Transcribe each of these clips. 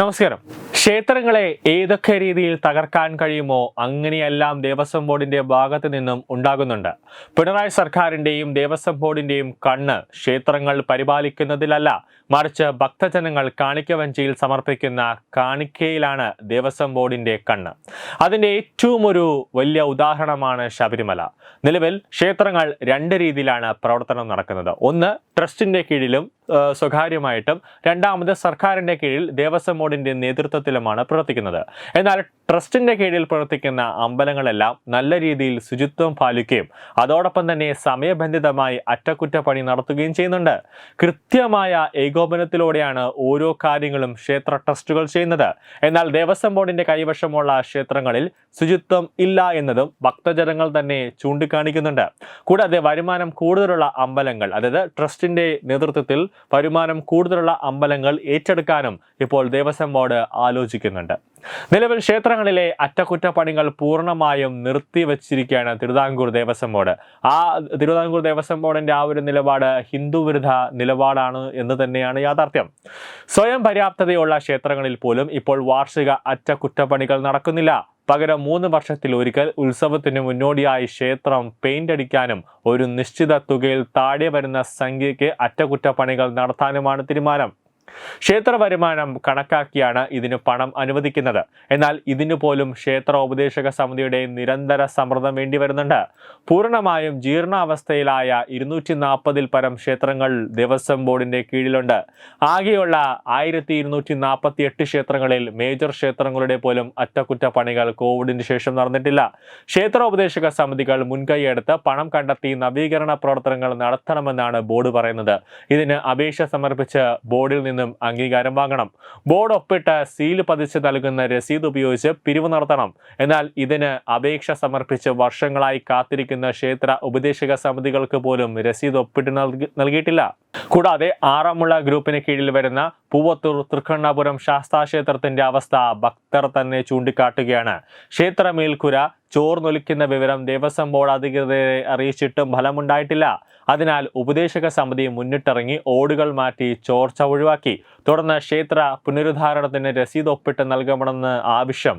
നമസ്കാരം. ക്ഷേത്രങ്ങളെ ഏതൊക്കെ രീതിയിൽ തകർക്കാൻ കഴിയുമോ അങ്ങനെയെല്ലാം ദേവസ്വം ബോർഡിന്റെ ഭാഗത്ത് നിന്നും ഉണ്ടാകുന്നുണ്ട്. പിണറായി സർക്കാരിന്റെയും ദേവസ്വം ബോർഡിന്റെയും കണ്ണ് ക്ഷേത്രങ്ങൾ പരിപാലിക്കുന്നതിലല്ല മറിച്ച് ഭക്തജനങ്ങൾ കാണിക്കവഞ്ചിയിൽ സമർപ്പിക്കുന്ന കാണിക്കയിലാണ് ദേവസ്വം ബോർഡിന്റെ കണ്ണ്. അതിന്റെ ഏറ്റവും ഒരു വലിയ ഉദാഹരണമാണ് ശബരിമല. നിലവിൽ ക്ഷേത്രങ്ങൾ രണ്ട് രീതിയിലാണ് പ്രവർത്തനം നടക്കുന്നത്. ഒന്ന് ട്രസ്റ്റിന്റെ കീഴിലും സ്വകാര്യമായിട്ടും. രണ്ടാമത് സർക്കാരിന്റെ കീഴിൽ ദേവസ്വം ബോർഡിന്റെ നേതൃത്വത്തിലുമാണ് പ്രവർത്തിക്കുന്നത്. എന്നാൽ ട്രസ്റ്റിന്റെ കീഴിൽ പ്രവർത്തിക്കുന്ന അമ്പലങ്ങളെല്ലാം നല്ല രീതിയിൽ ശുചിത്വം പാലിക്കുകയും അതോടൊപ്പം തന്നെ സമയബന്ധിതമായി അറ്റകുറ്റപ്പണി നടത്തുകയും ചെയ്യുന്നുണ്ട്. കൃത്യമായ ഏകോപനത്തിലൂടെയാണ് ഓരോ കാര്യങ്ങളും ക്ഷേത്ര ട്രസ്റ്റുകൾ ചെയ്യുന്നത്. എന്നാൽ ദേവസ്വം ബോർഡിന്റെ കൈവശമുള്ള ക്ഷേത്രങ്ങളിൽ ശുചിത്വം ഇല്ല എന്നതും ഭക്തജനങ്ങൾ തന്നെ ചൂണ്ടിക്കാണിക്കുന്നുണ്ട്. കൂടാതെ വരുമാനം കൂടുതലുള്ള അമ്പലങ്ങൾ അതായത് ട്രസ്റ്റിന്റെ നേതൃത്വത്തിൽ വരുമാനം കൂടുതലുള്ള അമ്പലങ്ങൾ ഏറ്റെടുക്കാനും ഇപ്പോൾ ദേവസ്വം ബോർഡ് ആലോചിക്കുന്നുണ്ട്. നിലവിൽ ക്ഷേത്രങ്ങളിലെ അറ്റകുറ്റപ്പണികൾ പൂർണമായും നിർത്തിവച്ചിരിക്കുകയാണ് തിരുവിതാംകൂർ ദേവസ്വം ബോർഡ്. ആ തിരുവിതാംകൂർ ദേവസ്വം ബോർഡിന്റെ ആ ഒരു നിലപാട് ഹിന്ദുവിരുദ്ധ നിലപാടാണ് എന്ന് തന്നെയാണ് യാഥാർത്ഥ്യം. സ്വയം പര്യാപ്തതയുള്ള ക്ഷേത്രങ്ങളിൽ പോലും ഇപ്പോൾ വാർഷിക അറ്റകുറ്റപ്പണികൾ നടക്കുന്നില്ല. പകരം മൂന്ന് വർഷത്തിൽ ഒരിക്കൽ ഉത്സവത്തിന് മുന്നോടിയായി ക്ഷേത്രം പെയിന്റ് അടിക്കാനും ഒരു നിശ്ചിത തുകയിൽ താഴെ വരുന്ന സംഖ്യയ്ക്ക് അറ്റകുറ്റപ്പണികൾ നടത്താനുമാണ് തീരുമാനം. ക്ഷേത്ര വരുമാനം കണക്കാക്കിയാണ് ഇതിന് പണം അനുവദിക്കുന്നത്. എന്നാൽ ഇതിനു പോലും ക്ഷേത്ര ഉപദേശക സമിതിയുടെ നിരന്തര സമ്മർദ്ദം വേണ്ടി വരുന്നുണ്ട്. പൂർണമായും ജീർണാവസ്ഥയിലായ ഇരുന്നൂറ്റി നാൽപ്പതിൽ പരം ക്ഷേത്രങ്ങൾ ദേവസ്വം ബോർഡിന്റെ കീഴിലുണ്ട്. ആകെയുള്ള ആയിരത്തി ഇരുന്നൂറ്റി നാൽപ്പത്തി എട്ട് ക്ഷേത്രങ്ങളിൽ മേജർ ക്ഷേത്രങ്ങളുടെ പോലും അറ്റകുറ്റപ്പണികൾ കോവിഡിന് ശേഷം നടന്നിട്ടില്ല. ക്ഷേത്ര ഉപദേശക സമിതികൾ മുൻകൈയെടുത്ത് പണം കണ്ടെത്തി നവീകരണ പ്രവർത്തനങ്ങൾ നടത്തണമെന്നാണ് ബോർഡ് പറയുന്നത്. ഇതിന് അപേക്ഷ സമർപ്പിച്ച് ബോർഡിൽ നിന്നും അംഗീകാരം വാങ്ങണം. ബോർഡ് ഒപ്പിട്ട് സീൽ പതിച്ച് നൽകുന്ന രസീത് ഉപയോഗിച്ച് പിരിവ് നടത്തണം. എന്നാൽ ഇതിന് അപേക്ഷ സമർപ്പിച്ച് വർഷങ്ങളായി കാത്തിരിക്കുന്ന ക്ഷേത്ര ഉപദേശക സമിതികൾക്ക് പോലും രസീത് ഒപ്പിട്ട് നൽകിയിട്ടില്ല. കൂടാതെ ആറന്മുള ഗ്രൂപ്പിന് കീഴിൽ വരുന്ന പൂവത്തൂർ തൃക്കണ്ണാപുരം ശാസ്താക്ഷേത്രത്തിന്റെ അവസ്ഥ ഭക്തർ തന്നെ ചൂണ്ടിക്കാട്ടുകയാണ്. ക്ഷേത്ര മേൽക്കുര ചോർന്നൊലിക്കുന്ന വിവരം ദേവസ്വം ബോർഡ് അധികൃതരെ അറിയിച്ചിട്ടും ഫലമുണ്ടായിട്ടില്ല. അതിനാൽ ഉപദേശക സമിതി മുന്നിട്ടിറങ്ങി ഓടുകൾ മാറ്റി ചോർച്ച ഒഴിവാക്കി. തുടർന്ന് ക്ഷേത്ര പുനരുദ്ധാരണത്തിന് രസീത് ഒപ്പിട്ട് നൽകണമെന്ന് ആവശ്യം.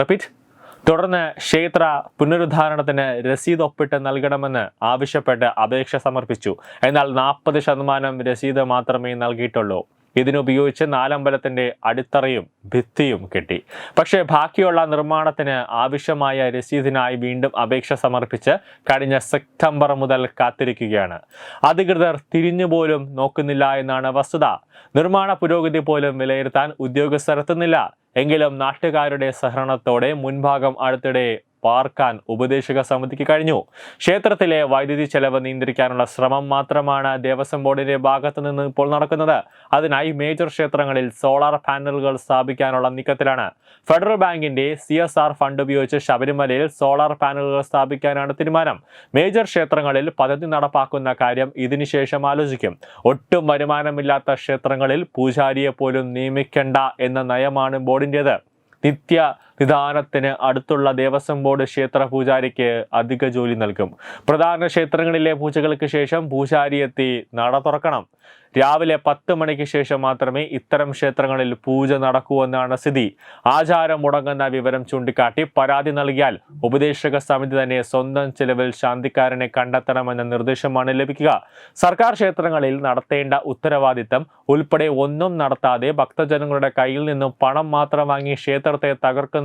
റിപ്പീറ്റ്. തുടർന്ന് ക്ഷേത്ര പുനരുദ്ധാരണത്തിന് രസീത് ഒപ്പിട്ട് നൽകണമെന്ന് ആവശ്യപ്പെട്ട് അപേക്ഷ സമർപ്പിച്ചു. എന്നാൽ നാൽപ്പത് ശതമാനം രസീത് മാത്രമേ നൽകിയിട്ടുള്ളൂ. ഇതിനുപയോഗിച്ച് നാലമ്പലത്തിന്റെ അടിത്തറയും ഭിത്തിയും കെട്ടി. പക്ഷേ ബാക്കിയുള്ള നിർമ്മാണത്തിന് ആവശ്യമായ രസീതിനായി വീണ്ടും അപേക്ഷ സമർപ്പിച്ച് കഴിഞ്ഞ സെപ്റ്റംബർ മുതൽ കാത്തിരിക്കുകയാണ്. അധികൃതർ തിരിഞ്ഞുപോലും നോക്കുന്നില്ല എന്നാണ് വസ്തുത. നിർമ്മാണ പുരോഗതി പോലും വിലയിരുത്താൻ ഉദ്യോഗസ്ഥർ എത്തുന്നില്ല. എങ്കിലും നാട്ടുകാരുടെ സഹകരണത്തോടെ മുൻഭാഗം അടുത്തിടെ പാർക്കാൻ ഉപദേശക സമിതിക്ക് കഴിഞ്ഞു. ക്ഷേത്രത്തിലെ വൈദ്യുതി ചെലവ് നിയന്ത്രിക്കാനുള്ള ശ്രമം മാത്രമാണ് ദേവസ്വം ബോർഡിന്റെ ഭാഗത്തു നിന്ന് ഇപ്പോൾ നടക്കുന്നത്. അതിനായി മേജർ ക്ഷേത്രങ്ങളിൽ സോളാർ പാനലുകൾ സ്ഥാപിക്കാനുള്ള നീക്കത്തിലാണ്. ഫെഡറൽ ബാങ്കിന്റെ സി എസ് ആർ ഫണ്ട് ഉപയോഗിച്ച് ശബരിമലയിൽ സോളാർ പാനലുകൾ സ്ഥാപിക്കാനാണ് തീരുമാനം. മേജർ ക്ഷേത്രങ്ങളിൽ പദ്ധതി നടപ്പാക്കുന്ന കാര്യം ഇതിനുശേഷം ആലോചിക്കും. ഒട്ടും വരുമാനമില്ലാത്ത ക്ഷേത്രങ്ങളിൽ പൂജാരിയെ പോലും നിയമിക്കേണ്ട എന്ന നയമാണ് ബോർഡിന്റേത് നിത്യ നിദാനത്തിന് അടുത്തുള്ള ദേവസ്വം ബോർഡ് ക്ഷേത്ര പൂജാരിക്ക് അധിക ജോലി നൽകും. പ്രധാന ക്ഷേത്രങ്ങളിലെ പൂജകൾക്ക് ശേഷം പൂജാരി എത്തി നട തുറക്കണം. രാവിലെ പത്ത് മണിക്ക് ശേഷം മാത്രമേ ഇത്തരം ക്ഷേത്രങ്ങളിൽ പൂജ നടക്കൂ എന്നാണ് സ്ഥിതി. ആചാരം മുടങ്ങുന്ന വിവരം ചൂണ്ടിക്കാട്ടി പരാതി നൽകിയാൽ ഉപദേശക സമിതി തന്നെ സ്വന്തം ചെലവിൽ ശാന്തിക്കാരനെ കണ്ടെത്തണമെന്ന നിർദ്ദേശമാണ് ലഭിക്കുക. സർക്കാർ ക്ഷേത്രങ്ങളിൽ നടത്തേണ്ട ഉത്തരവാദിത്തം ഉൾപ്പെടെ ഒന്നും നടത്താതെ ഭക്തജനങ്ങളുടെ കയ്യിൽ നിന്നും പണം മാത്രം വാങ്ങി ക്ഷേത്രത്തെ തകർക്കുന്ന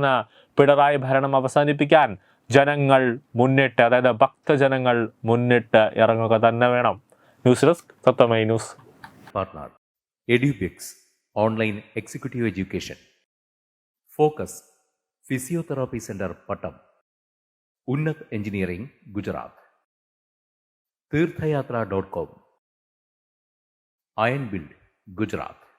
പിണറായി ഭരണം അവസാനിപ്പിക്കാൻ ജനങ്ങൾ മുന്നിട്ട് അതായത് ഭക്തജനങ്ങൾ മുന്നിട്ട് ഇറങ്ങുക തന്നെ വേണം. News desk സത്തമൈ news. partner Edubix online executive education. Focus physiotherapy centre Pattom. Unnat engineering Gujarat. Theerthayathra dot com. Iron build Gujarat.